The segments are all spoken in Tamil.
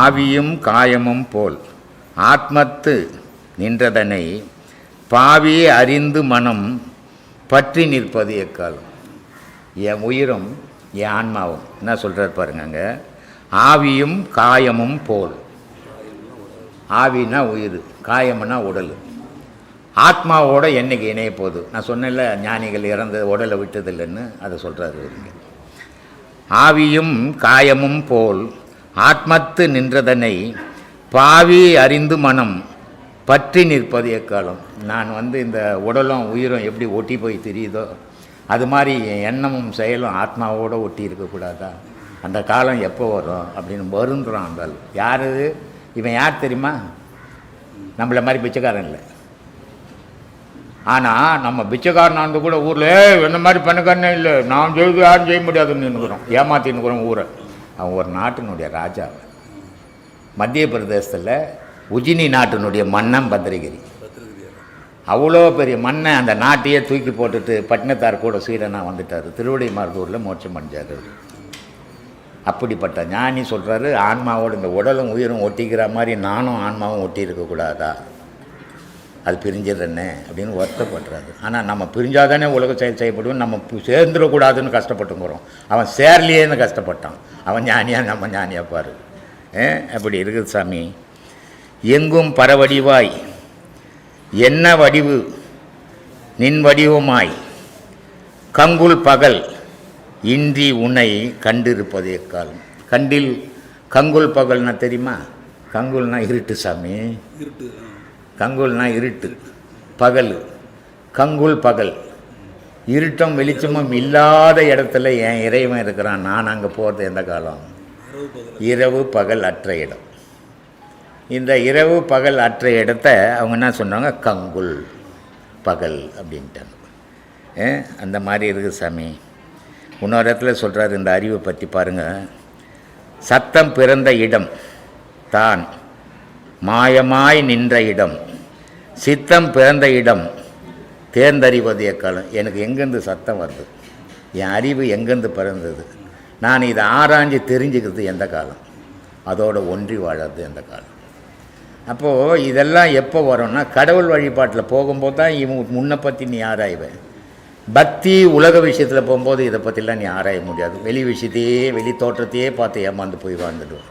ஆவியும் காயமும் போல். ஆத்மத்து நின்றதனை பாவி அறிந்து மனம் பற்றி நிற்பது எக்காலம்? என் உயிரும் என் ஆன்மாவும். என்ன சொல்கிறார் பாருங்க ஆவியும் காயமும் போல். ஆவினா உயிர் காயம்னா உடல். ஆத்மாவோட என்னைக்கு இணைய போகுது? நான் சொன்னேன்ல ஞானிகள் இறந்து உடலை விட்டதில்லைன்னு அதை சொல்கிறாரு இவருங்க ஆவியும் காயமும் போல். ஆத்மத்து நின்றதனை பாவி அறிந்து மனம் பற்றி நிற்பது எக்காலம்? நான் வந்து இந்த உடலும் உயிரும் எப்படி ஒட்டி போய் தெரியுதோ அது மாதிரி என் எண்ணமும் செயலும் ஆத்மாவோட ஒட்டி இருக்கக்கூடாதா அந்த காலம் எப்போ வரும் அப்படின்னு வருந்துறான் அந்த யார்? இவன் யார் தெரியுமா? நம்மளை மாதிரி பிச்சைக்காரன் இல்லை. ஆனால் நம்ம பிச்சைக்காரன் வந்து கூட ஊரில் என்ன மாதிரி பண்ணுக்காரனே இல்லை. நான் செய்து யாரும் செய்ய முடியாதுன்னு நின்றுக்கிறோம் ஏமாத்தின்னுக்குறோம் ஊரை. அவன் ஒரு நாட்டினுடைய ராஜா மத்திய பிரதேசத்தில் உஜினி நாட்டினுடைய மன்னன் பத்ரகிரி. அவ்வளோ பெரிய மண்ணை அந்த நாட்டையே தூக்கி போட்டுட்டு பட்டினத்தார் கூட சீடனாக வந்துட்டார். திருவடி மருதூரில் மோட்சம் பண்ணிச்சார் அப்படிப்பட்ட ஞானி சொல்கிறாரு ஆன்மாவோட இந்த உடலும் உயிரும் ஒட்டிக்கிற மாதிரி நானும் ஆன்மாவும் ஒட்டி இருக்கக்கூடாதா அது பிரிஞ்சிடுறேன்னே அப்படின்னு வருத்தப்படுறாரு. ஆனால் நம்ம பிரிஞ்சாதானே உலக செயல் செய்யப்படுவோம் நம்ம சேர்ந்துடக்கூடாதுன்னு கஷ்டப்பட்டுங்கிறோம். அவன் சேரலையேன்னு கஷ்டப்பட்டான். அவன் ஞானியாக நம்ம ஞானியா பாரு. அப்படி இருக்குது சாமி. எங்கும் பரவடிவாய் என்ன வடிவு நின் வடிவமாய் கங்குல் பகல் இன்றி உன்னை கண்டிருப்பதே காலம். கண்டில் கங்குல் பகல்னா தெரியுமா? கங்குல்னா இருட்டு சாமி. இருட்டு கங்குல்னா இருட்டு பகல். கங்குல் பகல். இருட்டும் வெளிச்சமும் இல்லாத இடத்துல என் இறைவன் இருக்கிறான். நான் அங்கே போகிறது எந்த காலம்? இரவு பகல் அற்ற இடம். இந்த இரவு பகல் அற்ற இடத்த அவங்க என்ன சொன்னாங்க? கங்குல் பகல் அப்படின்ட்டாங்க. அந்த மாதிரி இருக்குது சாமி. இன்னொரு இடத்துல சொல்கிறாரு இந்த அறிவை பற்றி பாருங்கள் சத்தம் பிறந்த இடம் தான். மாயமாய் நின்ற இடம். சித்தம் பிறந்த இடம் தேர்ந்தறிவது எக்காலம் எனக்கு எங்கேருந்து சத்தம் வருது? என் அறிவு எங்கேருந்து பிறந்தது? நான் இதை ஆராய்ஞ்சு தெரிஞ்சுக்கிறது எந்த காலம்? அதோட ஒன்றி வாழறது எந்த காலம்? அப்போது இதெல்லாம் எப்போ வரும்னா கடவுள் வழிபாட்டில் போகும்போது தான் இவன் முன்னை பற்றி நீ ஆராய்வேன். பக்தி உலக விஷயத்தில் போகும்போது இதை பற்றிலாம் நீ ஆராய முடியாது. வெளி விஷயத்தையே வெளி தோற்றத்தையே பார்த்து ஏமாந்து போய் வாழ்ந்துடுவோம்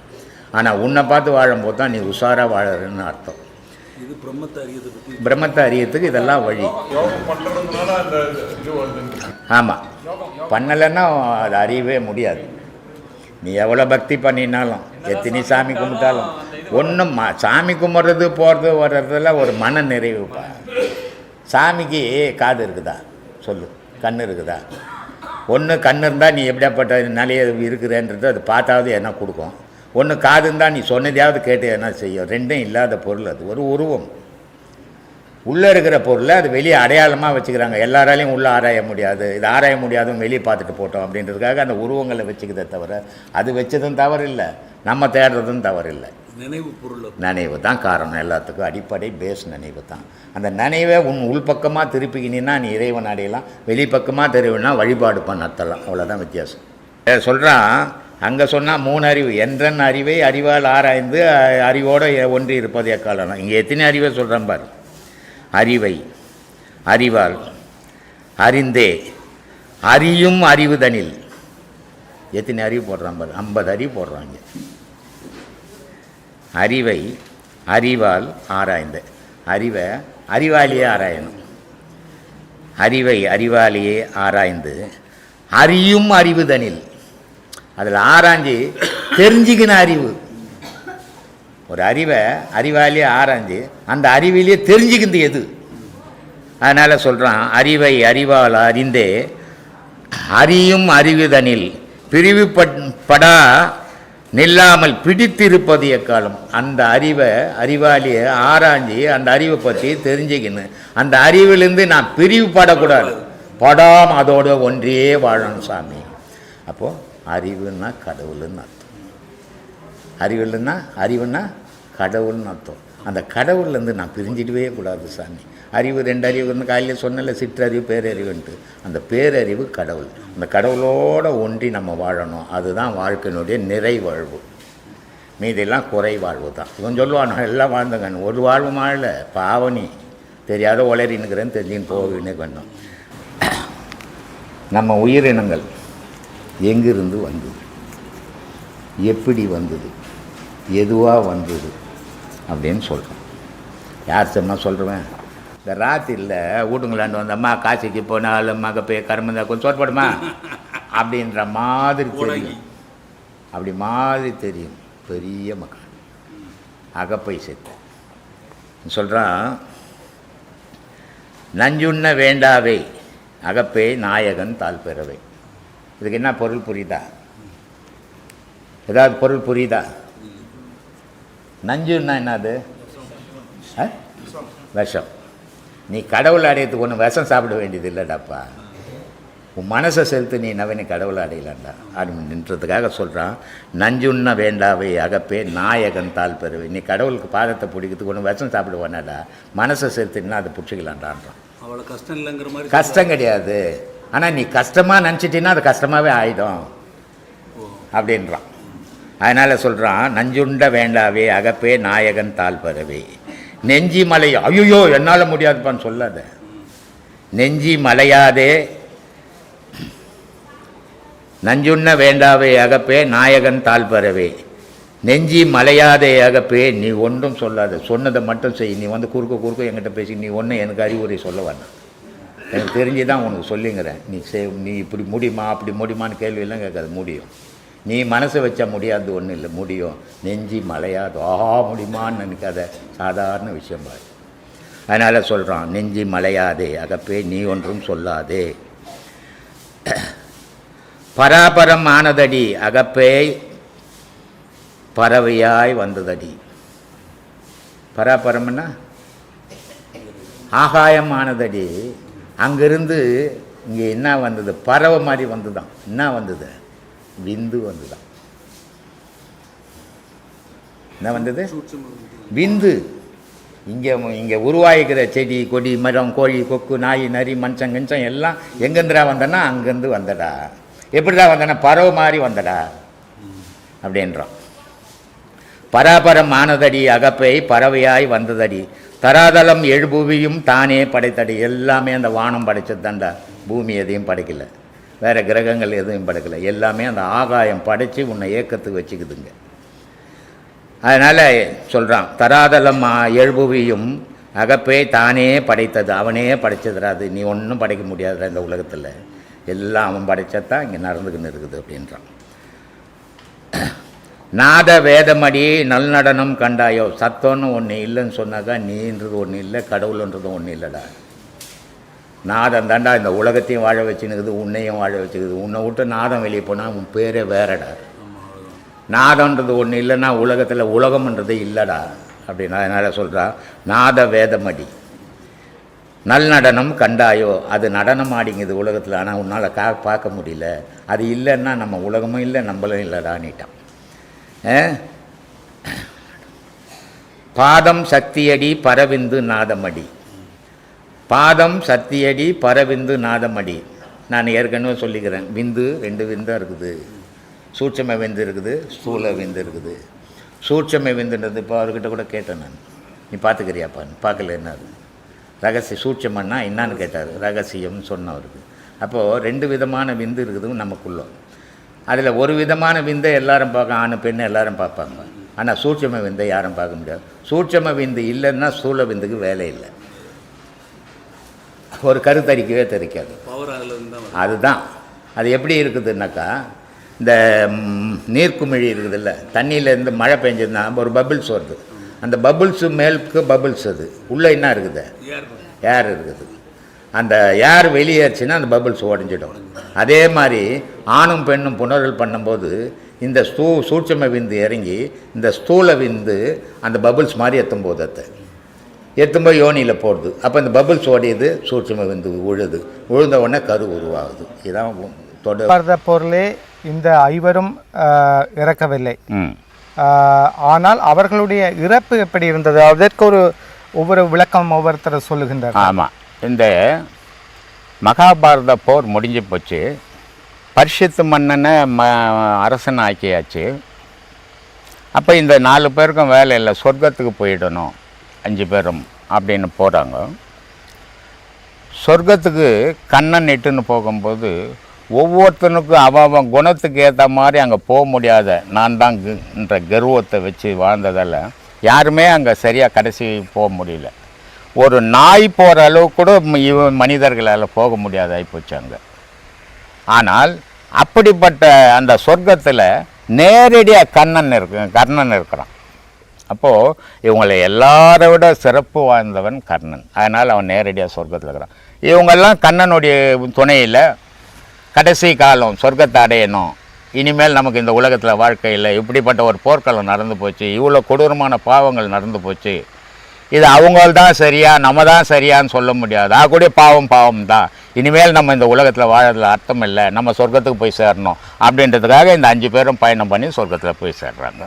ஆனால் உன்னை பார்த்து வாழும்போது தான் நீ உஷாராக வாழறன்னு அர்த்தம். இது பிரம்மத்தை அறியதை பற்றி பிரம்மத்தை அறியறதுக்கு இதெல்லாம் வழி. யோகம் பண்ணுறதுனால அந்த இது வருதுன்னு ஆமாம் பண்ணலைன்னா அது அறியவே முடியாது. நீ எவ்வளோ பக்தி பண்ணினாலும் எத்தனை சாமி கும்பிட்டாலும் ஒன்றும் சாமி கும்பிட்றது போகிறது வர்றதுல ஒரு மன நிறைவுப்பா சாமிக்கு காது இருக்குதா? சொல்லு. கண் இருக்குதா? ஒன்று கண் இருந்தால் நீ எப்படியாப்பட்ட நிலைய இருக்கிறேன்றது அது பார்த்தாவது என்ன கொடுக்கும்? ஒன்று காது இருந்தால் நீ சொன்னதையாவது கேட்டு என்ன செய்யும்? ரெண்டும் இல்லாத பொருள் அது. ஒரு உருவம். உள்ளே இருக்கிற பொருளை அது வெளியே அடையாளமாக வச்சுக்கிறாங்க. எல்லாராலையும் உள்ளே ஆராய முடியாது. இது ஆராய முடியாதும் வெளியே பார்த்துட்டு போட்டோம் அப்படின்றதுக்காக அந்த உருவங்களை வச்சுக்கிறதே தவிர அது வச்சதும் தவறு இல்லை நம்ம தேடுறதும் தவறு இல்லை நினைவு பொருள். நினைவு தான் காரணம். எல்லாத்துக்கும் அடிப்படை பேஸ் நினைவு தான். அந்த நினைவை உன் உள்பக்கமாக திருப்பிக்கினா நீ இறைவன் அடையலாம். வெளிப்பக்கமாக தெரியும்னா வழிபாடு பண்ணத்தலாம். அவ்வளோதான் வித்தியாசம். சொல்கிறான் அங்கே சொன்னால் மூணு அறிவு. என்றன் அறிவை அறிவால் ஆராய்ந்து அறிவோடு ஒன்றி இருப்பது எக்காலம் இங்கே எத்தனை அறிவை சொல்கிறேன் பாரு. அறிவை அறிவால் அறிந்தே அறியும் அறிவுதனில் எத்தனை அறிவு போடுறான் பாரு. ஐம்பது அறிவு போடுறாங்க அறிவை அறிவால் ஆராய்ந்த. அறிவை அறிவாளியே ஆராயணும். அறிவை அறிவாளியே ஆராய்ந்து அறியும் அறிவுதனில் அதில் ஆராய்ஞ்சு தெரிஞ்சுக்கின அறிவு. ஒரு அறிவை அறிவாளியே ஆராய்ஞ்சு அந்த அறிவிலேயே தெரிஞ்சுக்கிது எது? அதனால் சொல்கிறான் அறிவை அறிவால் அறிந்தே அறியும் அறிவுதனில் பிரிவுபடா நில்லாமல் பிடித்திருப்பது எக்காலம்? அந்த அறிவை அறிவாளியை ஆராய்ஞ்சி அந்த அறிவை பற்றி தெரிஞ்சுக்கணும் அந்த அறிவிலிருந்து நான் பிரிவுபடக்கூடாது. படாம அதோட ஒன்றியே வாழணும் சாமி. அப்போது அறிவுன்னா கடவுள்னு அர்த்தம். அறிவுன்னா அறிவுன்னா கடவுள்னு அர்த்தம். அந்த கடவுள்லேருந்து நான் பிரிஞ்சிடவே கூடாது சாமி. அறிவு ரெண்டு அறிவுன்னு காலையில் சொன்னல சிற்றறிவு பேரறிவுன்ட்டு. அந்த பேரறிவு கடவுள். அந்த கடவுளோட ஒன்றி நம்ம வாழணும். அதுதான் வாழ்க்கையினுடைய நிறைவாழ்வு. மீதியெல்லாம் குறை வாழ்வு தான். இவன் சொல்லுவான் நான் எல்லாம் வாழ்ந்தங்க ஒரு வாழ்வு மாழல பாவனி. தெரியாத உளறினுக்கிறேன்னு தெரிஞ்சுன்னு போகின்னு கண்டோம் நம்ம உயிரினங்கள். எங்கிருந்து வந்தது? எப்படி வந்தது? எதுவாக வந்தது? அப்படின்னு சொல்கிறேன் யார் சும்மா சொல்கிறவன் இந்த ராத்திரியில் வீட்டுங்களாண்டு வந்த அம்மா காசிக்கு போனாலும் மக போய் கருமந்தா கொஞ்சம் சோற்படுமா அப்படின்ற மாதிரி தெரியும். அப்படி மாதிரி தெரியும். பெரிய மக்கள் அகப்பை செத்த. சொல்கிறான் நஞ்சுண்ண வேண்டாவே அகப்பே நாயகன் தாழ் பெறவை இதுக்கு என்ன பொருள் புரியுதா? ஏதாவது பொருள் புரியுதா? நஞ்சுன்னா என்னது? விஷம். நீ கடவுள் அடையத்துக்கு ஒன்று விஷம் சாப்பிட வேண்டியது இல்லைடாப்பா. உன் மனசை செலுத்து நீ நவனி கடவுளை அடையலாண்டா அப்படின்றதுக்காக சொல்கிறான் நஞ்சுண்ண வேண்டாவே அகப்பே நாயகன் தாழ் பெறுவே. நீ கடவுளுக்கு பாதத்தை பிடிக்கிறதுக்கு ஒன்று விஷம் சாப்பிடுவானாடா. மனசை செலுத்துனா அதை பிடிச்சிக்கலான்டான்றான் அவ்வளோ கஷ்டம் இல்லைங்கிற மாதிரி கஷ்டம் கிடையாது. ஆனால் நீ கஷ்டமாக நினச்சிட்டின்னா அது கஷ்டமாகவே ஆயிடும். அப்படின்றான். அதனால் சொல்கிறான் நஞ்சுண்ட வேண்டாவே அகப்பே நாயகன் தாழ் பறவை நெஞ்சி மலை ஐயோ என்னால் முடியாதுப்பான்னு சொல்லாத. நெஞ்சி மலையாதே நஞ்சுண்ண வேண்டாவே அகப்பே நாயகன் தாழ் பறவை நெஞ்சி மலையாதே அகப்பே நீ ஒன்றும் சொல்லாத. சொன்னதை மட்டும் செய். நீ வந்து குறுக்க குறுக்க என்கிட்ட பேசி நீ ஒன்றும் எனக்கு அறிவுரை சொல்ல வேணாம். எனக்கு தெரிஞ்சு தான் உனக்கு சொல்லிங்கிறேன். நீ சே நீ இப்படி முடியுமா அப்படி முடியுமான்னு கேள்வியெல்லாம் கேட்காது முடியும். நீ மனசை வச்சா முடியாது ஒன்றும் இல்லை முடியும். நெஞ்சி மலையாது ஆஹா முடியுமான்னு நினைக்காத சாதாரண விஷயம் பாரு. அதனால் சொல்கிறான் நெஞ்சி மலையாதே அகப்பே நீ ஒன்றும் சொல்லாதே. பராபரம் ஆனதடி அகப்பே பறவையாய் வந்ததடி. பராபரம்னா ஆகாயம் ஆனதடி. அங்கேருந்து இங்கே என்ன வந்தது? பறவை மாதிரி வந்துதான் என்ன வந்தது? விந்து வந்துதான் என்ன வந்தது? விந்து. இங்கே இங்கே உருவாகிக்கிற செடி கொடி மரம் கோழி கொக்கு நாய் நரி மஞ்சம் கிஞ்சம் எல்லாம் எங்கேருந்துடா வந்தனா? அங்கேருந்து வந்தடா. எப்படிடா வந்தனா? பறவை மாதிரி வந்தடா. அப்படின்றான் பராபரம் ஆனதடி அகப்பை பறவையாய் வந்ததடி. தராதலம் எழுபுவியும் தானே படைத்தடி. எல்லாமே அந்த வானம் படைச்சது தாண்டா பூமி எதையும் படைக்கல. வேறு கிரகங்கள் எதுவும் படைக்கல. எல்லாமே அந்த ஆகாயம் படைத்து உன்னை ஏக்கத்துக்கு வச்சுக்குதுங்க. அதனால் சொல்கிறான் தராதலம் ஆ- எழுபுவியும் அகப்பே தானே படைத்தது. அவனே படைச்சதுராது நீ ஒன்றும் படைக்க முடியாதுடா இந்த உலகத்தில். எல்லாம் அவன் படைச்சதான் இங்கே நடந்துக்கின்னு இருக்குது அப்படின்றான். நாத வேதமடி நல்நடனம் கண்டாயோ? சத்தம்னு ஒன்று இல்லைன்னு சொன்னாக்கா நீன்றது ஒன்று இல்லை கடவுள்ன்றதும் ஒன்று இல்லைடா. நாதம் தாண்டா இந்த உலகத்தையும் வாழ வச்சுனுக்குது உன்னையும் வாழ வச்சுக்குது. உன்னை விட்டு நாதம் வெளியே போனால் உன் பேரே வேறடா. நாதம்ன்றது ஒன்று இல்லைன்னா உலகத்தில் உலகம்ன்றது இல்லைடா அப்படின்னு அதனால் சொல்கிறான் நாத வேதமடி நல்நடனம் கண்டாயோ? அது நடனம் ஆடிங்குது உலகத்தில் ஆனால் உன்னால் கா பார்க்க முடியல. அது இல்லைன்னா நம்ம உலகமும் இல்லை நம்மளும் இல்லைடான்னுட்டான் நீட்டான். பாதம் சக்தியடி பரவிந்து நாதமடி. பாதம் சக்தியடி பரவிந்து நாதமடி. நான் ஏற்கனவே சொல்லிக்கிறேன். விந்து ரெண்டு விந்தாக இருக்குது. சூட்சம விந்து இருக்குது ஸ்தூல விந்து இருக்குது. சூட்சம விந்துன்றது இப்போ அவர்கிட்ட கூட கேட்டேன் நான். நீ பார்த்துக்கிறியாப்பான்னு பார்க்கல என்ன அது? ரகசிய சூட்சமன்னா என்னான்னு கேட்டார். ரகசியம்னு சொன்னவருக்கு. அப்போது ரெண்டு விதமான விந்து இருக்குது நமக்குள்ளே. அதில் ஒரு விதமான விந்தை எல்லாரும் பார்க்க ஆணு பெண்ணு எல்லாரும் பார்ப்பாங்க. ஆனால் சூட்சம விந்தை யாரும் பார்க்க முடியாது. சூட்சம விந்து இல்லைன்னா ஸ்தூல விந்துக்கு வேலை இல்லை. ஒரு கருத்தரிக்கவே தெரிக்காது. அதுதான். அது எப்படி இருக்குதுன்னாக்கா இந்த நீர்க்குமிழி இருக்குதுல்ல தண்ணியிலேருந்து மழை பெஞ்சதுன்னா ஒரு பபிள்ஸ் வருது. அந்த பபிள்ஸு மேலுக்கு பபிள்ஸ் அது. உள்ளே என்ன இருக்குது? ஏர் இருக்குது. அந்த ஏர் வெளியேறுச்சுன்னா அந்த பபிள்ஸ் உடஞ்சிடும் அதே மாதிரி ஆணும் பெண்ணும் புணரல் பண்ணும்போது இந்த ஸ்தூ சூட்சம விந்து இறங்கி இந்த ஸ்தூல விந்து அந்த பபிள்ஸ் மாதிரி எத்தும் போது அதை. எத்தும்போது யோனியில் போடுது. அப்போ இந்த பபிள்ஸ் ஓடியது சூட்சம விந்து உழுது. உழுந்த உடனே கரு உருவாகுது. இதான் தொட. பார்த்த போரிலே இந்த ஐவரும் இறக்கவில்லை. ஆனால் அவர்களுடைய இறப்பு எப்படி இருந்தது? அதற்கு ஒரு ஒவ்வொரு விளக்கம் ஒவ்வொருத்தர் சொல்லுகின்றார் ஆமாம் இந்த மகாபாரத போர் முடிஞ்சு போச்சு. பரிஷத்து மன்னனை ம அரசன் ஆக்கியாச்சு அப்போ இந்த நாலு பேருக்கும் வேலை இல்லை சொர்க்கத்துக்கு போயிடணும் அஞ்சு பேரும் அப்படின்னு போகிறாங்க சொர்க்கத்துக்கு கண்ணன் இட்டுன்னு போகும்போது ஒவ்வொருத்தனுக்கும் அவன் குணத்துக்கு ஏற்ற மாதிரி அங்கே போக முடியாத நான் தான் என்ற கர்வத்தை வச்சு வாழ்ந்ததால் யாருமே அங்கே சரியாக கடைசி போக முடியல. ஒரு நாய் போகிற அளவு கூட இவ மனிதர்களால் போக முடியாத ஆகிப்போச்சு அங்கே. ஆனால் அப்படிப்பட்ட அந்த சொர்க்கத்தில் நேரடியாக கண்ணன் இருக்கு கர்ணன் இருக்கிறான். அப்போது இவங்களை எல்லாரை விட சிறப்பு வாய்ந்தவன் கர்ணன். அதனால் அவன் நேரடியாக சொர்க்கத்தில் இருக்கிறான். இவங்கெல்லாம் கண்ணனுடைய துணையில் கடைசி காலம் சொர்க்கத்தை அடையணும். இனிமேல் நமக்கு இந்த உலகத்தில் வாழ்க்கை இல்லை. இப்படிப்பட்ட ஒரு போர்க்களம் நடந்து போச்சு. இவ்வளோ கொடூரமான பாவங்கள் நடந்து போச்சு. இது அவங்கள் தான் சரியா நம்ம தான் சரியான்னு சொல்ல முடியாது. ஆ கூட பாவம் பாவம் தான் இனிமேல் நம்ம இந்த உலகத்தில் வாழறதுல அர்த்தம் இல்லை. நம்ம சொர்க்கத்துக்கு போய் சேரணும் அப்படின்றதுக்காக இந்த அஞ்சு பேரும் பயணம் பண்ணி சொர்க்கத்தில் போய் சேர்றாங்க.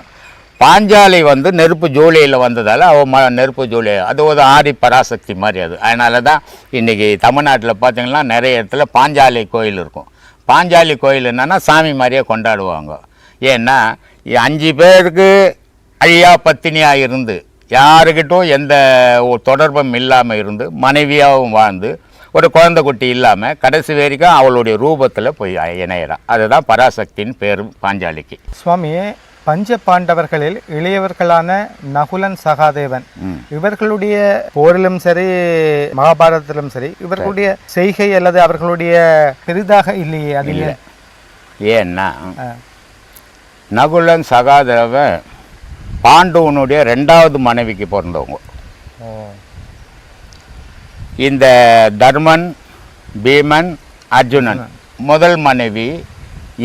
பாஞ்சாலி வந்து நெருப்பு ஜூலியில் வந்ததால் அவ ம நெருப்பு ஜூலி அது ஒரு ஆரி பராசக்தி மாதிரி அது. அதனால தான் இன்றைக்கி தமிழ்நாட்டில் பார்த்தீங்கன்னா நிறைய இடத்துல பாஞ்சாலி கோயில் இருக்கும். பாஞ்சாலி கோயில் என்னன்னா சாமி மாதிரியே கொண்டாடுவாங்க. ஏன்னா அஞ்சு பேருக்கு ஐயா பத்தினியாக இருந்து யாருக்கிட்டும் எந்த ஒரு தொடர்பும் இல்லாமல் இருந்து மனைவியாகவும் வாழ்ந்து ஒரு குழந்தை குட்டி இல்லாமல் கடைசி வரைக்கும் அவளுடைய ரூபத்தில் போய் இணையிறான் அதுதான் பராசக்தியின் பேர் பாஞ்சாலிக்கு சுவாமி பஞ்ச பாண்டவர்களில் இளையவர்களான நகுலன் சகாதேவன். இவர்களுடைய போரிலும் சரி மகாபாரதத்திலும் சரி இவர்களுடைய செய்கை அல்லது அவர்களுடைய பெரிதாக இல்லையே அது இல்லை ஏன்? ஏன்னா. நகுலன் சகாதேவன் பாண்டுவனுடைய ரெண்டாவது மனைவிக்கு பிறந்தவங்க. இந்த தர்மன் பீமன் அர்ஜுனன் முதல் மனைவி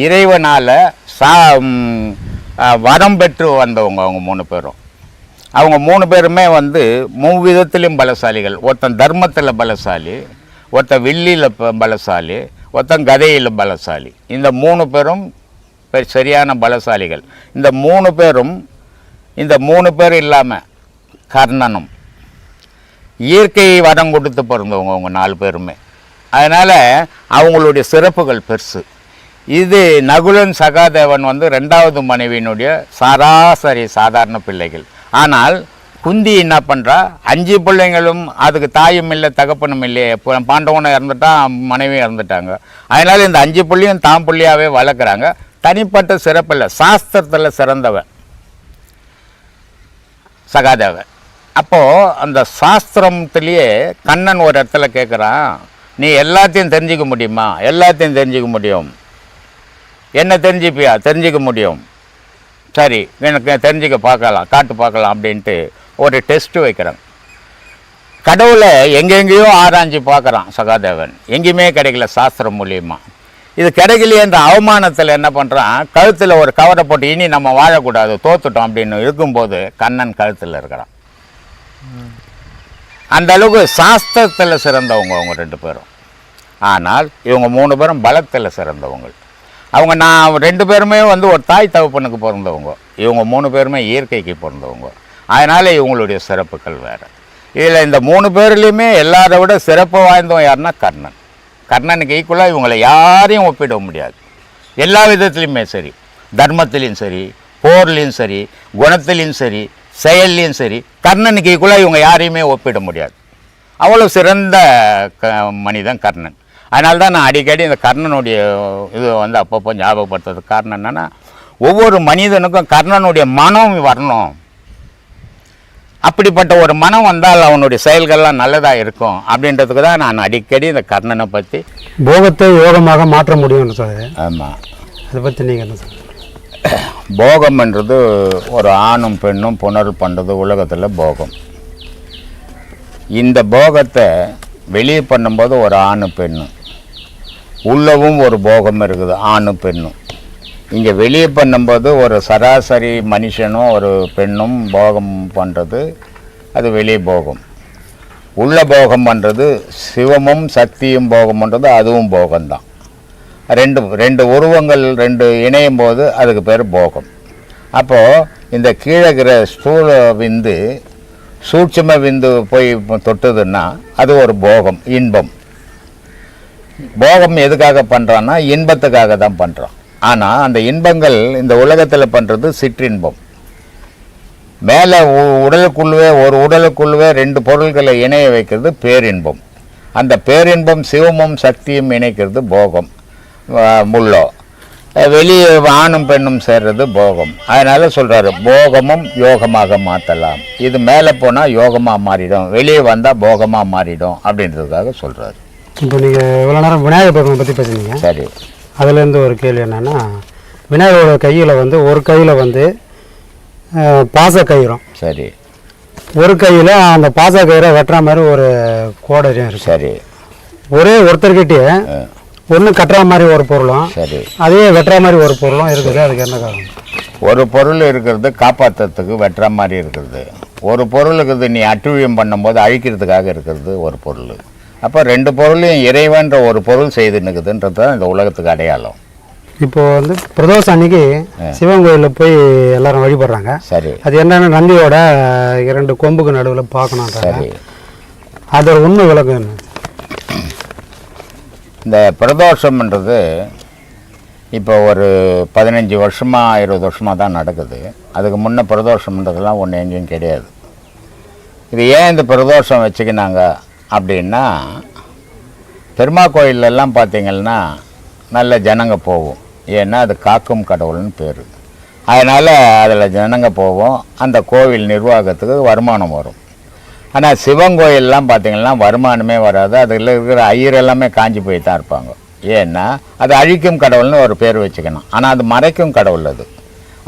இறைவனால் சா வரம் பெற்று வந்தவங்க அவங்க மூணு பேரும். அவங்க மூணு பேருமே வந்து மூவிதத்திலும் பலசாலிகள். ஒருத்தன் தர்மத்தில் பலசாலி ஒருத்தன் வில்லியில் பலசாலி ஒருத்தன் கதையில் பலசாலி. இந்த மூணு பேரும் சரியான பலசாலிகள். இந்த மூணு பேரும் இந்த மூணு பேர் இல்லாமல் கர்ணனும் இயற்கை வடம் கொடுத்து பிறந்தவங்க அவங்க நாலு பேருமே. அதனால் அவங்களுடைய சிறப்புகள் பெருசு. இது நகுலன் சகாதேவன் வந்து ரெண்டாவது மனைவியினுடைய சராசரி சாதாரண பிள்ளைகள். ஆனால் குந்தி என்ன பண்ணுறா அஞ்சு பிள்ளைங்களும் அதுக்கு தாயும் இல்லை தகப்பனும் இல்லையே பாண்டவனை இறந்துட்டான் மனைவியும் இறந்துட்டாங்க. அதனால் இந்த அஞ்சு பிள்ளையும் தாம் புள்ளியாகவே வளர்க்குறாங்க. தனிப்பட்ட சிறப்பில்லை. சாஸ்திரத்தில் சிறந்தவன். சகாதேவன். அப்போது அந்த சாஸ்திரத்துலேயே கண்ணன் ஒரு இடத்துல கேட்குறான் நீ எல்லாத்தையும் தெரிஞ்சுக்க முடியுமா? எல்லாத்தையும் தெரிஞ்சிக்க முடியும். என்ன தெரிஞ்சுப்பியா? தெரிஞ்சுக்க முடியும். சரி எனக்கு தெரிஞ்சுக்க பார்க்கலாம் காட்டு பார்க்கலாம் அப்படின்ட்டு ஒரு டெஸ்ட்டு வைக்கிறாங்க கடவுளை எங்கெங்கேயோ ஆராய்ஞ்சு பார்க்குறான் சகாதேவன். எங்கேயுமே கிடைக்கல சாஸ்திரம் மூலியமாக இது கிடைக்கலையேன்ற அவமானத்தில் என்ன பண்ணுறான் கழுத்தில் ஒரு கவரை போட்டு இனி நம்ம வாழக்கூடாது தோத்துட்டோம் அப்படின்னு இருக்கும்போது கண்ணன் கழுத்தில் இருக்கிறான். அந்த அளவுக்கு சாஸ்திரத்தில் சிறந்தவங்க அவங்க ரெண்டு பேரும். ஆனால் இவங்க மூணு பேரும் பலத்தில் சிறந்தவங்க. அவங்க நான் ரெண்டு பேருமே வந்து ஒரு தாய் தகப்பனுக்கு பிறந்தவங்க. இவங்க மூணு பேருமே இயற்கைக்கு பிறந்தவங்க. அதனால் இவங்களுடைய சிறப்புகள் வேறு. இதில் இந்த மூணு பேர்லேயுமே எல்லாரை விட சிறப்பு வாய்ந்தவன் யாருன்னா கர்ணன் கர்ணனுக்கு ஈக்குவலாக இவங்களை யாரையும் ஒப்பிட முடியாது. எல்லா விதத்துலையுமே சரி. தர்மத்திலையும் சரி போர்லேயும் சரி குணத்திலையும் சரி செயல்லையும் சரி கர்ணனுக்கு ஈக்குவலாக இவங்க யாரையுமே ஒப்பிட முடியாது. அவ்வளோ சிறந்த க மனிதன் கர்ணன். அதனால தான் நான் அடிக்கடி இந்த கர்ணனுடைய இது வந்து அப்பப்போ ஞாபகப்படுத்துறதுக்கு காரணம் என்னென்னா ஒவ்வொரு மனிதனுக்கும் கர்ணனுடைய மனம் வரணும். அப்படிப்பட்ட ஒரு மனம் வந்தால் அவனுடைய செயல்கள்லாம் நல்லதாக இருக்கும் அப்படின்றதுக்கு தான் நான் அடிக்கடி இந்த கர்ணனை பற்றி போகத்தை யோகமாக மாற்ற முடியும்னு சார் ஆமாம் அதை பற்றி நீங்கள் என்ன சார் போகம்ன்றது ஒரு ஆணும் பெண்ணும் புணர்வு பண்ணுறது உலகத்தில் போகம். இந்த போகத்தை வெளியே பண்ணும்போது ஒரு ஆணு பெண்ணு உள்ளவும் ஒரு போகம் இருக்குது ஆணு பெண்ணும். இங்கே வெளியே பண்ணும்போது ஒரு சராசரி மனுஷனும் ஒரு பெண்ணும் போகம் பண்ணுறது அது வெளியே போகம். உள்ள போகம் பண்ணுறது சிவமும் சக்தியும் போகம் பண்ணுறது அதுவும் போகம்தான். ரெண்டு ரெண்டு உருவங்கள் ரெண்டு இணையும் போது அதுக்கு பேர் போகம். அப்போது இந்த கீழே இருக்கிற ஸ்தூல விந்து சூட்சம விந்து போய் தொட்டுதுன்னா அது ஒரு போகம் இன்பம். போகம் எதுக்காக பண்ணுறான்னா இன்பத்துக்காக தான் பண்ணுறோம் ஆனால் அந்த இன்பங்கள் இந்த உலகத்தில் பண்ணுறது சிற்றின்பம். மேலே உடலுக்குள்ளவே ஒரு உடலுக்குள்ளவே ரெண்டு பொருள்களை இணைய வைக்கிறது பேரின்பம். அந்த பேரின்பம் சிவமும் சக்தியும் இணைக்கிறது போகம் முள்ளோ. வெளியே ஆணும் பெண்ணும் சேர்றது போகம். அதனால சொல்றாரு போகமும் யோகமாக மாற்றலாம் இது மேலே போனால் யோகமாக மாறிடும் வெளியே வந்தால் போகமாக மாறிடும் அப்படின்றதுக்காக சொல்றாரு. இப்போ நீங்கள் இவ்வளோ நேரம் விநாயகர் பெருமை பற்றி பேசுனீங்க. சரி. அதுலேருந்து ஒரு கேள்வி என்னென்னா விநாயகரோட கையில் வந்து ஒரு கையில் வந்து பாச கயிறும் சரி. ஒரு கையில் அந்த பாச கயிறை வெட்டுற மாதிரி ஒரு கோடரியும் இருக்கு சரி. ஒரே ஒருத்தர்கிட்டயே ஒன்று கட்டுற மாதிரி ஒரு பொருளும் சரி. அதே வெட்டுற மாதிரி ஒரு பொருளும் இருக்குது. அதுக்கு என்ன காரணம்? ஒரு பொருள் இருக்கிறது காப்பாற்றுறதுக்கு வெட்டுற மாதிரி இருக்கிறது ஒரு பொருள் இருக்குது நீ அட்டுழியம் பண்ணும்போது அழிக்கிறதுக்காக இருக்கிறது ஒரு பொருள். அப்போ ரெண்டு பொருளையும் இறைவன்ற ஒரு பொருள் செய்து நிற்குதுன்றது தான் இந்த உலகத்துக்கு அடையாளம். இப்போ வந்து பிரதோஷம் அன்னைக்கு சிவன் கோயிலில் போய் எல்லாரும் வழிபடுறாங்க. சரி. அது என்னன்னா நந்தியோட இரண்டு கொம்புக்கு நடுவில் பார்க்கணுன்றாங்க சரி. அதோட உண்மை விளக்கம் என்ன? இந்த பிரதோஷம்ன்றது இப்போ ஒரு பதினஞ்சு வருஷமாக இருபது வருஷமாக தான் நடக்குது. அதுக்கு முன்ன பிரதோஷம்ன்றதெல்லாம் ஒன்று எங்கேயும் கிடையாது. இது ஏன் இந்த பிரதோஷம் வச்சுக்கினாங்க? அப்படின்னா பெருமா கோயிலெல்லாம் பார்த்தீங்கன்னா நல்ல ஜனங்க போகும். ஏன்னா அது காக்கும் கடவுள்னு பேர். அதனால் அதில் ஜனங்க போவோம் அந்த கோவில் நிர்வாகத்துக்கு வருமானம் வரும். ஆனால் சிவன் கோயிலெலாம் பார்த்தீங்கன்னா வருமானமே வராது. அதில் இருக்கிற ஐயர் எல்லாமே காஞ்சி போய் தான் இருப்பாங்க. ஏன்னா அது அழிக்கும் கடவுள்னு ஒரு பேர் வச்சுக்கணும். ஆனால் அது மறைக்கும் கடவுள் அது.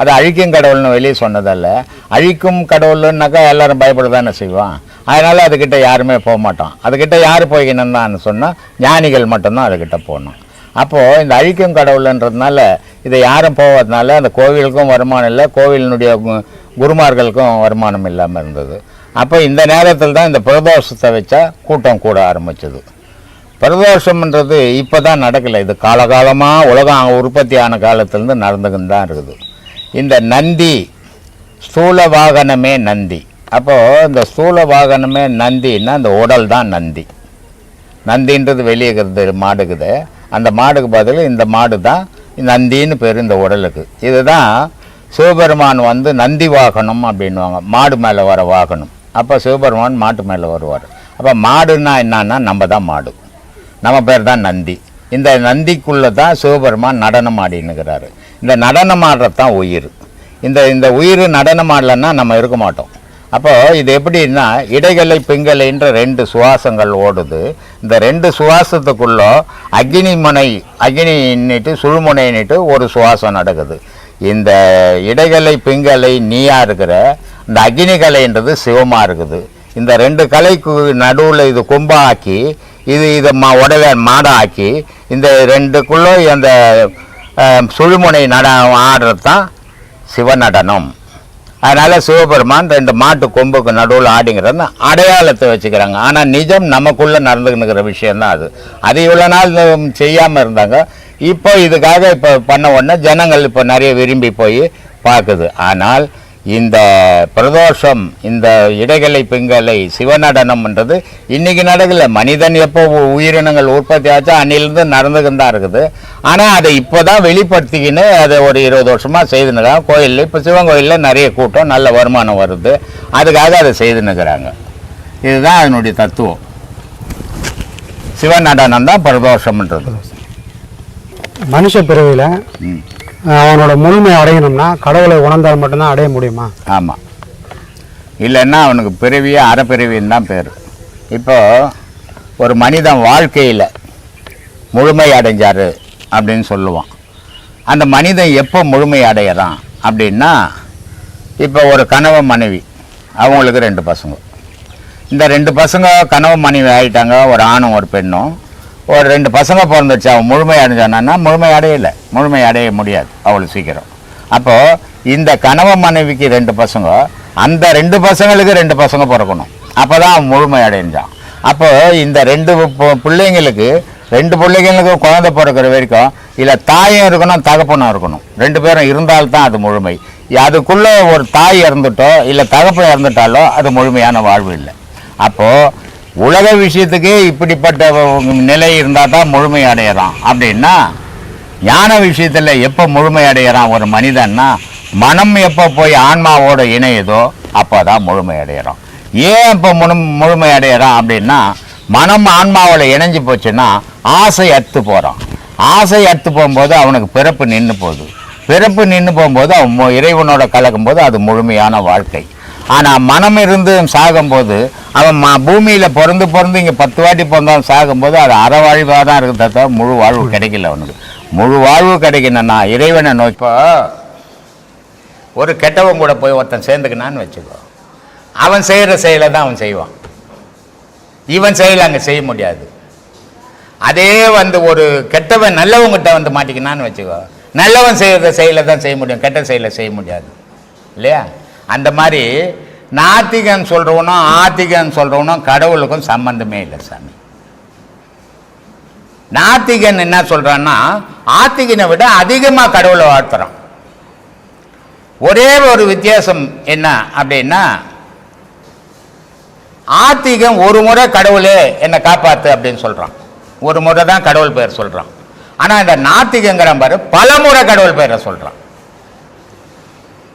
அது அழிக்கும் கடவுள்னு வெளியே சொன்னதல்ல. அழிக்கும் கடவுள்னாக்கா எல்லாரும் பயப்பட தானே செய்வான்? அதனால் அதுக்கிட்ட யாருமே போக மாட்டோம் அதுக்கிட்ட யார் போய்கினந்தான்னு சொன்னால் ஞானிகள் மட்டும்தான் அதுக்கிட்ட போகணும். அப்போது இந்த அழிக்கும் கடவுள்ன்றதுனால இதை யாரும் போவதுனால அந்த கோவிலுக்கும் வருமானம் இல்லை கோவிலினுடைய கு- குருமார்களுக்கும் வருமானம் இல்லாமல் இருந்தது. அப்போ இந்த நேரத்தில் தான் இந்த பிரதோஷத்தை வச்சா கூட்டம் கூட ஆரம்பிச்சது. பிரதோஷம்ன்றது இப்போ தான் நடக்கலை. இது காலகாலமாக உலகம் உற்பத்தி ஆன காலத்துலேருந்து நடந்துக்கின்னு தான் இருக்குது. இந்த நந்தி ஸ்தூல வாகனமே நந்தி. அப்போது இந்த சூழ வாகனமே நந்தின்னா அந்த உடல் தான் நந்தி. நந்தின்றது வெளியே இருக்கிறது மாடுக்குது. அந்த மாடுக்கு பதில் இந்த மாடு தான் நந்தின்னு பேர் இந்த உடலுக்கு. இதுதான் சிவபெருமான் வந்து நந்தி வாகனம் அப்படின்வாங்க மாடு மேலே வர வாகனம். அப்போ சிவபெருமான் மாட்டு மேலே வருவார். அப்போ மாடுன்னா என்னன்னா நம்ம தான் மாடு. நம்ம பேர் தான் நந்தி. இந்த நந்திக்குள்ளே தான் சிவபெருமான் நடனம் ஆடினுக்கிறாரு இந்த நடனம் ஆடுறது தான் உயிர். இந்த இந்த உயிர் நடனம் ஆடலைன்னா நம்ம இருக்க மாட்டோம். அப்போ இது எப்படின்னா இடைகளை பிங்கலைன்ற ரெண்டு சுவாசங்கள் ஓடுது. இந்த ரெண்டு சுவாசத்துக்குள்ளே அக்னி முனை அக்னி சுழுமுனைன்னுட்டு ஒரு சுவாசம் நடக்குது. இந்த இடைகளை பிங்கலை நீயா இருக்கிற இந்த அக்னி கலைன்றது சிவமாக இருக்குது. இந்த ரெண்டு கலைக்கு நடுவில் இது கொம்பாக்கி இது இதை மா உடலை மாடாக்கி இந்த ரெண்டுக்குள்ளே அந்த சுழுமுனை நட ஆடுறது தான் சிவநடனம் அதனால் சிவபெருமான் ரெண்டு மாட்டு கொம்புக்கு நடுவில் ஆடிங்கிறத அடையாளத்தை வச்சுக்கிறாங்க. ஆனால் நிஜம் நமக்குள்ளே நடந்துக்கிற விஷயந்தான் அது. அது இவ்வளோ நாள் செய்யாமல் இருந்தாங்க. இப்போ இதுக்காக இப்போ பண்ண உடனே ஜனங்கள் இப்போ நிறைய விரும்பி போய் பார்க்குது. ஆனால் இந்த பிரதோஷம் இந்த இடைகளை பிங்கலை சிவநடனம்ன்றது இன்னைக்கு நடக்கல. மனிதன் எப்போ உயிரினங்கள் உற்பத்தி ஆச்சோ அன்னிலிருந்து நடந்துக்கின்னு தான் இருக்குது. ஆனால் அதை இப்போ தான் வெளிப்படுத்திக்கின்னு அதை ஒரு இருபது வருஷமாக செய்துனுக்கிறாங்க கோயிலில் இப்போ சிவன் கோயிலில் நிறைய கூட்டம் நல்ல வருமானம் வருது. அதுக்காக அதை செய்துனுக்கிறாங்க இதுதான் அதனுடைய தத்துவம். சிவநடனம் தான் பிரதோஷம்ன்றது. மனுஷ பிறவியில் அவனோட முழுமை அடையணும்னா கடவுளை உணர்ந்தால் மட்டும்தான் அடைய முடியுமா? ஆமாம் இல்லைன்னா அவனுக்கு பிறவியே அறப்பிறவின்னு தான் பேர். இப்போ ஒரு மனிதன் வாழ்க்கையில் முழுமை அடைஞ்சார் அப்படின்னு சொல்லுவான். அந்த மனிதன் எப்போ முழுமை அடையிறான் அப்படின்னா இப்போ ஒரு கணவன் மனைவி அவங்களுக்கு ரெண்டு பசங்க. இந்த ரெண்டு பசங்க கணவன் மனைவி ஆகிட்டாங்க ஒரு ஆணும் ஒரு பெண்ணும். ஒரு ரெண்டு பசங்க பிறந்துச்சு அவன் முழுமை அடைஞ்சானா. முழுமை அடையலை. முழுமை அடைய முடியாது அவ்வளோ சீக்கிரம். அப்போது இந்த கணவன் மனைவிக்கு ரெண்டு பசங்க அந்த ரெண்டு பசங்களுக்கு ரெண்டு பசங்க பிறக்கணும். அப்போ தான் அவன் முழுமை அடைஞ்சான். அப்போ இந்த ரெண்டு பிள்ளைங்களுக்கு ரெண்டு பிள்ளைங்களுக்கு குழந்தை பிறக்கிற வரைக்கும் இல்லை தாயும் இருக்கணும் தகப்பனும் இருக்கணும். ரெண்டு பேரும் இருந்தால்தான் அது முழுமை. அதுக்குள்ளே ஒரு தாய் இறந்துட்டோ இல்லை தகப்பன் இறந்துட்டாலோ அது முழுமையான வாழ்வு இல்லை. அப்போது உலக விஷயத்துக்கே இப்படிப்பட்ட நிலை இருந்தால் தான் முழுமை அடையறான் அப்படின்னா ஞான விஷயத்தில் எப்போ முழுமை அடையிறான் ஒரு மனிதன்னா மனம் எப்போ போய் ஆன்மாவோட இணையுதோ அப்போ தான் முழுமை அடையிறோம் ஏன் இப்போ முழு முழுமை அடையிறான் அப்படின்னா மனம் ஆன்மாவில் இணைஞ்சு போச்சுன்னா ஆசை அத்து போகிறான் ஆசை அத்து போகும்போது அவனுக்கு பிறப்பு நின்று போகுது. பிறப்பு நின்று போகும்போது அவன் இறைவனோட கலக்கும்போது அது முழுமையான வாழ்க்கை. ஆனால் மனம் இருந்து சாகும்போது அவன் ம பூமியில் பிறந்து பிறந்து இங்கே பத்து வாட்டி பிறந்தவன் சாகும்போது அது அற வாழ்வாக தான் இருக்கிறத தவிர முழு வாழ்வு கிடைக்கல அவனுக்கு. முழு வாழ்வு கிடைக்கணும்னா இறைவனை நோய்ப்போ இப்போ ஒரு கெட்டவன் கூட போய் ஒருத்தன் சேர்ந்துக்கினான்னு வச்சுக்கோ. அவன் செய்கிற செயலை தான் அவன் செய்வான். இவன் செயலை அங்கே செய்ய முடியாது. அதே வந்து ஒரு கெட்டவன் நல்லவங்கிட்ட வந்து மாட்டிக்கினான்னு வச்சுக்கோ. நல்லவன் செய்கிற செயலை தான் செய்ய முடியும் கெட்ட செயலை செய்ய முடியாது. இல்லையா? அந்த மாதிரி நாத்திகன் சொல்கிறவனும் ஆத்திகன் சொல்கிறவனும் கடவுளுக்கும் சம்பந்தமே இல்லை சாமி. நாத்திகன் என்ன சொல்கிறான்னா ஆத்திகனை விட அதிகமாக கடவுளை வாழ்த்துறான். ஒரே ஒரு வித்தியாசம் என்ன அப்படின்னா ஆத்திகம் ஒரு முறை கடவுளே என்னை காப்பாற்று அப்படின்னு சொல்கிறான் ஒரு முறை தான் கடவுள் பெயர் சொல்கிறான் ஆனால் இந்த நாத்திகங்கிற பாரு பல முறை கடவுள் பெயரை சொல்கிறான்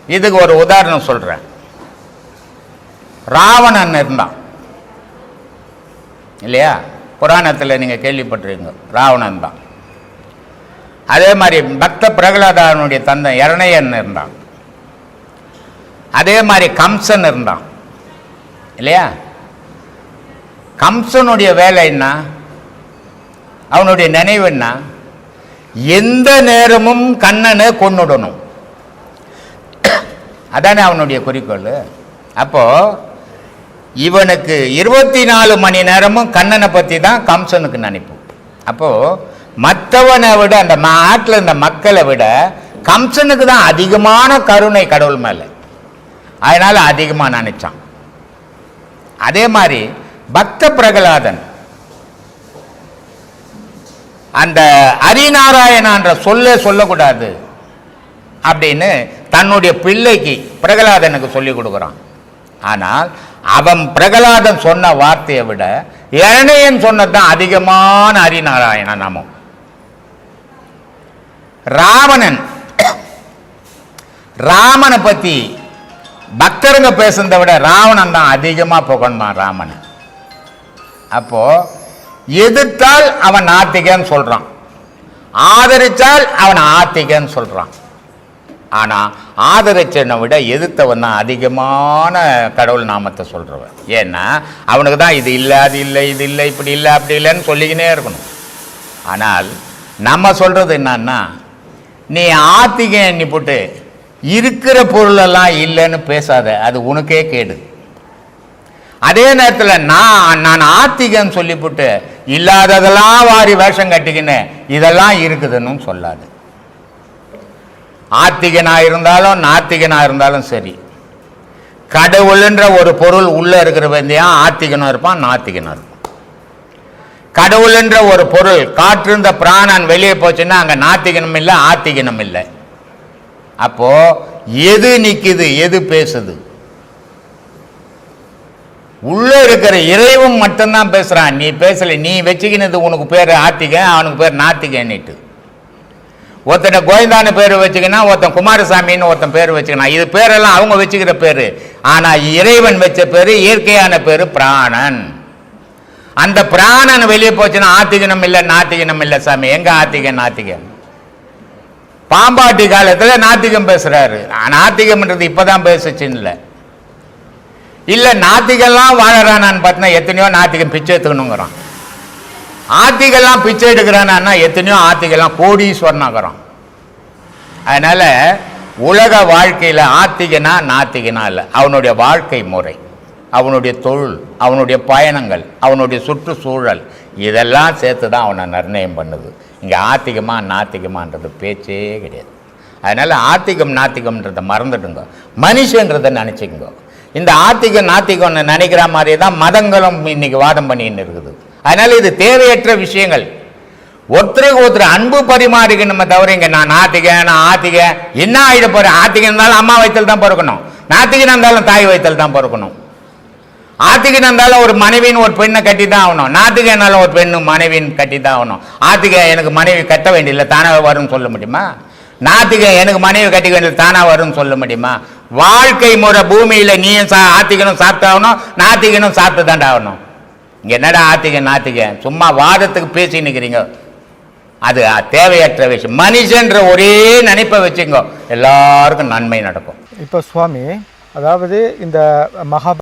இதுக்கு ஒரு உதாரணம் சொல்கிறேன் ராவணன் இருந்தான். இல்லையா? புராணத்தில் நீங்கள் கேள்விப்பட்டிருக்கீங்க. ராவணன் தான். அதே மாதிரி பக்த பிரகலாதனுடைய தந்தை இரணையன் இருந்தான். அதே மாதிரி கம்சன் இருந்தான். இல்லையா? கம்சனுடைய வேலை என்ன? அவனுடைய நினைவு என்ன? எந்த நேரமும் கண்ணனை கொண்டுடணும் அதானே அவனுடைய குறிக்கோள். அப்போ இவனுக்கு இருபத்தி நாலு மணி நேரமும் கண்ணனை பற்றி தான் கம்சனுக்கு நினைப்போம் அப்போ மற்றவனை விட அந்த நாட்டில் இருந்த மக்களை விட கம்சனுக்கு தான் அதிகமான கருணை கடவுள் மேலே. அதனால் அதிகமாக நினைச்சான் அதே மாதிரி பக்த பிரகலாதன். அந்த ஹரிநாராயணான்ற சொல்ல சொல்லக்கூடாது. அப்படின்னு தன்னுடைய பிள்ளைக்கு பிரகலாதனுக்கு சொல்லி கொடுக்குறான். ஆனால் அவன் பிரகலாதன் சொன்ன வார்த்தையை விட இளநயன் சொன்னதுதான் அதிகமான ஹரிநாராயண நாமம். ராவணன் ராமனை பற்றி பக்தருங்க பேசுனதை விட ராவணன் தான் அதிகமாக புகழ்ந்தான் ராமனை. அப்போ எதிர்த்தால் அவன் நாத்திகன்னு சொல்றான். ஆதரித்தால் அவன் ஆத்திகன்னு சொல்றான். ஆனால் ஆதரிச்சனை விட எதிர்த்தவன் தான் அதிகமான கடவுள் நாமத்தை சொல்கிறவன் ஏன்னா அவனுக்கு தான் இது இல்லை அது இல்லை இது இல்லை இப்படி இல்லை அப்படி இல்லைன்னு சொல்லிக்கினே இருக்கணும். ஆனால் நம்ம சொல்கிறது என்னன்னா நீ ஆத்திகம் எண்ணி போட்டு இருக்கிற பொருளெல்லாம் இல்லைன்னு பேசாத அது உனக்கே கேடு. அதே நேரத்தில் நான் நான் ஆத்திகன்னு சொல்லிவிட்டு இல்லாததெல்லாம் வாரி வேஷம் கட்டிக்கின்னு இதெல்லாம் இருக்குதுன்னு சொல்லாது. ஆத்திகனா இருந்தாலும் நாத்திகனா இருந்தாலும் சரி. கடவுள்ன்ற ஒரு பொருள் உள்ளே இருக்கிற வேண்டியா ஆத்திகனும் இருப்பான் நாத்திகனும் இருப்பான். கடவுள்ன்ற ஒரு பொருள் காற்றிருந்த பிராணன் வெளியே போச்சுன்னா அங்கே நாத்திகனும் இல்லை ஆத்திகனும் இல்லை. அப்போது எது நிற்கிது எது பேசுது? உள்ளே இருக்கிற இறைவன் மட்டும்தான் பேசுகிறான் நீ பேசலை நீ வச்சுக்கினது உனக்கு பேர் ஆத்திகன் அவனுக்கு பேர் நாத்திகன்னுட்டு. ஒருத்தனை கோயந்தான பேர் வச்சுக்கினா ஒருத்தன் குமாரசாமின்னு ஒருத்தன் பேர் வச்சுக்கினா இது பேரெல்லாம் அவங்க வச்சுக்கிற பேர். ஆனால் இறைவன் வச்ச பேர் இயற்கையான பேர் பிராணன். அந்த பிராணன் வெளியே போச்சுன்னா ஆத்திகனம் இல்லை நாத்திகனம் இல்லை சாமி. எங்க ஆத்திகன் நாத்திகன் பாம்பாட்டி காலத்தில் நாத்திகம் பேசுறாரு. நாத்திகம்ன்றது இப்பதான் பேசுச்சுன்னு இல்லை. இல்லை நாத்திகம்லாம் வாழறானான்னு பார்த்தீங்கன்னா எத்தனையோ நாத்திகம் பிச்சை எடுத்துக்கணுங்கிறான். ஆத்திகெல்லாம் பிச்சை எடுக்கிறானா எத்தனையோ ஆத்திகெல்லாம் கோடீஸ்வரனாகிறான். அதனால உலக வாழ்க்கையில் ஆத்திகனா நாத்திகனா இல்லை. அவனுடைய வாழ்க்கை முறை அவனுடைய தொழில் அவனுடைய பயணங்கள் அவனுடைய சுற்றுச்சூழல் இதெல்லாம் சேர்த்து தான் அவனை நிர்ணயம் பண்ணுது. இங்கே ஆத்திகமா நாத்திகமான்றது பேச்சே கிடையாது. அதனால் ஆத்திகம் நாத்திகம்ன்றதை மறந்துடுங்க. மனுஷன்றதை நினச்சிக்கங்க. இந்த ஆத்திகம் நாத்திகம்னு நினைக்கிற மாதிரியே தான் மதங்களும் இன்னைக்கு வாதம் பண்ணின்னு இருக்குது. அதனால் இது தேவையற்ற விஷயங்கள். ஒருத்தருக்கு ஒருத்தர் அன்பு பரிமாறிக்கணுமே தவிர இங்கே நான் நாத்திக நான் ஆத்திக என்ன ஆகிட போகிறேன் ஆத்திகை இருந்தாலும் அம்மா வயிற்றில் தான் பிறக்கணும். நாத்திகன் இருந்தாலும் தாய் வயிற்றில் தான் பிறக்கணும். ஆத்திகன் இருந்தாலும் ஒரு மனைவின்னு ஒரு பெண்ணை கட்டி தான் ஆகணும். நாத்திகனால ஒரு பெண்ணு மனைவின்னு கட்டி தான் ஆகணும். ஆத்திக எனக்கு மனைவி கட்ட வேண்டியதில்லை தானே வரும்னு சொல்ல முடியுமா? நாத்திகம் எனக்கு மனைவி கட்டிக்க வேண்டியது தானா வரும்னு சொல்ல முடியுமா? வாழ்க்கை முறை பூமியில நீயும் சா ஆத்திகனும் சாப்பிட்டாகணும் நாத்திகனும் சாப்பிட்டு தாண்டா ஆகணும். என்னடா ஆத்திகன் நாத்திகன் சும்மா வாதத்துக்கு பேசி நிற்கிறீங்க அது தேவையற்ற விஷயம். மனுஷன்ற ஒரே நினைப்பை வச்சுங்க எல்லாருக்கும் நன்மை நடக்கும். இப்போ சுவாமி அதாவது இந்த மகா